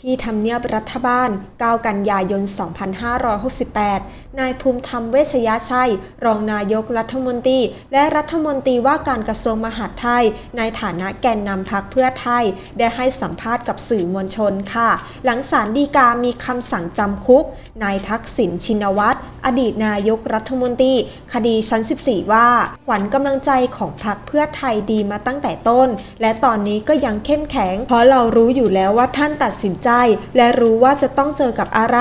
ที่ทำเนียบรัฐบาล 9 กันยายน 2568 นายภูมิธรรมเวชยชัย รองนายกรัฐมนตรี และรัฐมนตรีว่าการกระทรวงมหาดไทย ในฐานะแกนนำพักเพื่อไทย ได้ให้สัมภาษณ์กับสื่อมวลชนค่ะ หลังศาลฎีกามีคำสั่งจำคุก นายทักษิณชินวัตร อดีตนายกรัฐมนตรี คดีชั้น 14 ว่า ขวัญกำลังใจของพรรคเพื่อไทยดีมาตั้งแต่ต้น และตอนนี้ก็ยังเข้มแข็ง เพราะเรารู้อยู่แล้วว่าท่านตัดสินใจและรู้ว่าจะต้องเจอกับอะไร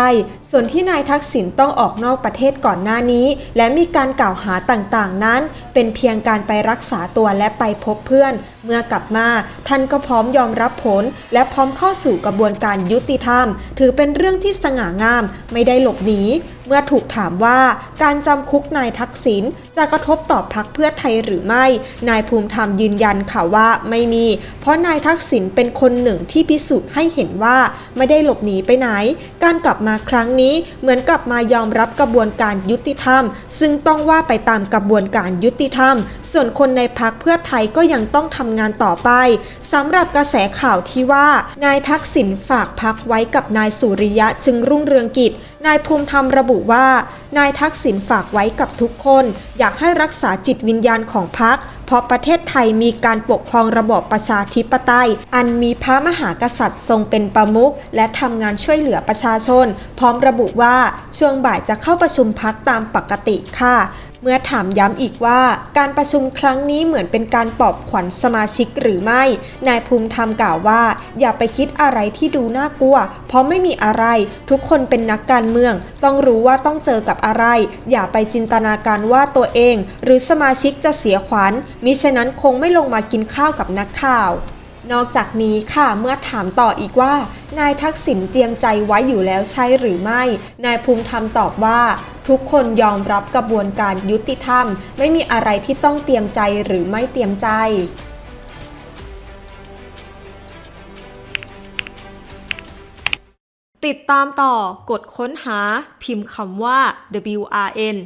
ส่วนที่นายทักษิณต้องออกนอกประเทศก่อนหน้านี้ และมีการกล่าวหาต่างๆ นั้น เป็นเพียงการไปรักษาตัวและไปพบเพื่อน เมื่อกลับมา ท่านก็พร้อมยอมรับผล และพร้อมเข้าสู่กระบวนการยุติธรรม ถือเป็นเรื่องที่สง่างาม ไม่ได้หลบหนีเมื่อถูกถามว่าการจำคุกนายทักษิณจะกระทบต่อพักเพื่อไทยหรือไม่ นายภูมิธรรมยืนยันค่ะว่าไม่มี เพราะนายทักษิณเป็นคนหนึ่งที่พิสูจน์ให้เห็นว่าไม่ได้หลบหนีไปไหน การกลับมาครั้งนี้เหมือนกลับมายอมรับกระบวนการยุติธรรม ซึ่งต้องว่าไปตามกระบวนการยุติธรรม ส่วนคนในพักเพื่อไทยก็ยังต้องทำงานต่อไปสำหรับกระแสข่าวที่ว่า นายทักษิณฝากพักไว้กับนายสุริยะจึงรุ่งเรืองกิจ นายภูมิธรรมระบุว่า นายทักษิณฝากไว้กับทุกคน อยากให้รักษาจิตวิญญาณของพัก เพราะประเทศไทยมีการปกครองระบอบประชาธิปไตย อันมีพระมหากษัตริย์ทรงเป็นประมุขและทำงานช่วยเหลือประชาชน พร้อมระบุว่าช่วงบ่ายจะเข้าประชุมพักตามปกติค่ะ เมื่อถามย้ำอีกว่าการประชุมครั้งนี้เหมือนเป็นการปอบขวัญสมาชิกหรือไม่ นายภูมิธรรมกล่าวว่า อย่าไปคิดอะไรที่ดูน่ากลัว เพราะไม่มีอะไร ทุกคนเป็นนักการเมือง ต้องรู้ว่าต้องเจอกับอะไร อย่าไปจินตนาการว่าตัวเอง หรือสมาชิกจะเสียขวัญมิฉะนั้นคงไม่ลงมากินข้าวกับนักข่าว นอกจากนี้ค่ะเมื่อถามต่ออีกว่า นายทักษิณเตรียมใจไว้อยู่แล้วใช่หรือไม่ นายภูมิธรรมตอบว่า ทุกคนยอมรับกระบวนการยุติธรรม ไม่มีอะไรที่ต้องเตรียมใจหรือไม่เตรียมใจติดตามต่อกดค้นหาพิมพ์คำว่า WRN